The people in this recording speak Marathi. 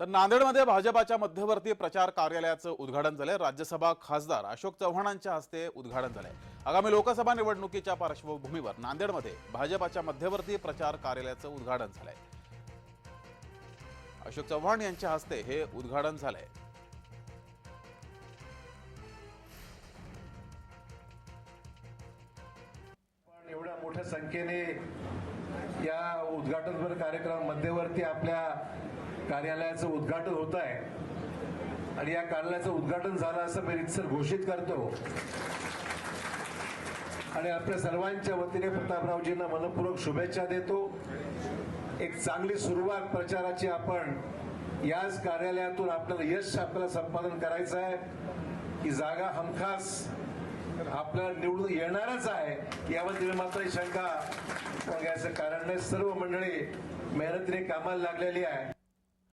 तर नांदेडमध्ये भाजपाच्या मध्यवर्ती प्रचार कार्यालयाचं उद्घाटन झालंय. राज्यसभा खासदार अशोक चव्हाणांच्या हस्ते उद्घाटन झालंय. आगामी लोकसभा निवडणुकीच्या पार्श्वभूमीवर नांदेडमध्ये भाजपाच्या मध्यवर्ती प्रचार कार्यालयाचं उद्घाटन झालंय. अशोक चव्हाण यांच्या हस्ते हे उद्घाटन झालंय. पण एवढ्या मोठ्या संख्येने या उद्घाटनपर कार्यक्रम मध्यवर्ती आपल्या कार्यालयाचं उद्घाटन होत आहे आणि या कार्यालयाचं उद्घाटन झालं असं मी रितसर घोषित करतो. आणि आपल्या सर्वांच्या वतीने प्रतापरावजींना मनपूर्वक शुभेच्छा देतो. एक चांगली सुरुवात प्रचाराची आपण याच कार्यालयातून आपल्याला यश आपल्याला संपादन करायचं आहे. ही जागा हमखास आपल्याला निवडून येणारच आहे. याबद्दल मात्र शंका याचं कारण नाही. सर्व मंडळी मेहनतीने कामाला लागलेली आहे.